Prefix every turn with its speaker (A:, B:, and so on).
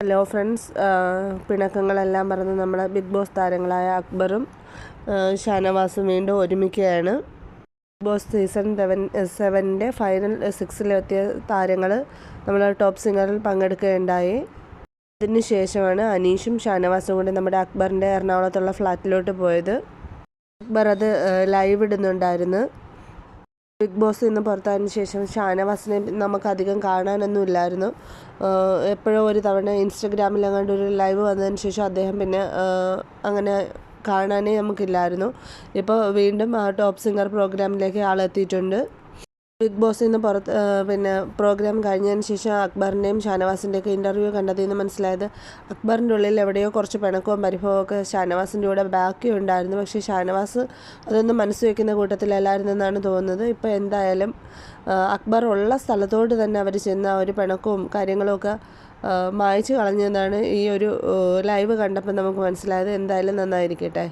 A: Hello friends പിണക്കങ്ങളെല്ലാം പറഞ്ഞ് നമ്മുടെ big boss താരങ്ങളായ അക്ബറും ഷാനവാസും വീണ്ടും ഒരുമിക്കുകയാണ്. ബിഗ് ബോസ് സീസൺ സെവൻ സെവന്റെ ഫൈനൽ സിക്സിലെത്തിയ താരങ്ങൾ നമ്മുടെ ടോപ്പ് സിംഗറിൽ പങ്കെടുക്കുകയുണ്ടായി. അതിന് ശേഷമാണ് അനീഷും ഷാനവാസും കൂടി നമ്മുടെ അക്ബറിന്റെ എറണാകുളത്തുള്ള ഫ്ലാറ്റിലോട്ട് പോയത്. അക്ബർ അത് ലൈവ് ഇടുന്നുണ്ടായിരുന്നു. ബിഗ് ബോസ് ഇന്ന് പുറത്തായതിനു ശേഷം ഷാനവാസിനെ നമുക്കധികം കാണാനൊന്നും ഇല്ലായിരുന്നു. എപ്പോഴോ ഒരു തവണ ഇൻസ്റ്റഗ്രാമിൽ അങ്ങാണ്ട് ഒരു ലൈവ് വന്നതിന് ശേഷം അദ്ദേഹം പിന്നെ അങ്ങനെ കാണാനേ നമുക്കില്ലായിരുന്നു. ഇപ്പോൾ വീണ്ടും ആ ടോപ്പ് സിംഗർ പ്രോഗ്രാമിലേക്ക് ആളെത്തിയിട്ടുണ്ട്. ബിഗ് ബോസിൽ നിന്ന് പുറത്ത് പിന്നെ പ്രോഗ്രാം കഴിഞ്ഞതിന് ശേഷം അക്ബറിന്റെയും ഷാനവാസിന്റെയൊക്കെ ഇന്റർവ്യൂ കണ്ടതിൽ നിന്ന് മനസ്സിലായത്. അക്ബറിന്റെ ഉള്ളിൽ എവിടെയോ കുറച്ച് പിണക്കവും ഒക്കെ ഷാനവാസിന്റെ കൂടെ ബാക്കി ഉണ്ടായിരുന്നു. പക്ഷേ ഷാനവാസ് അതൊന്നും മനസ്സ് വയ്ക്കുന്ന കൂട്ടത്തിലല്ലായിരുന്നെന്നാണ് തോന്നുന്നത്. ഇപ്പോൾ എന്തായാലും അക്ബർ ഉള്ള സ്ഥലത്തോട്ട് തന്നെ അവർ ചെന്ന് ആ ഒരു പിണക്കവും കാര്യങ്ങളുമൊക്കെ മായ്ച്ചു കളഞ്ഞതെന്നാണ് ഈ ഒരു ലൈവ് കണ്ടപ്പോൾ നമുക്ക് മനസ്സിലായത്. എന്തായാലും നന്നായിരിക്കട്ടെ.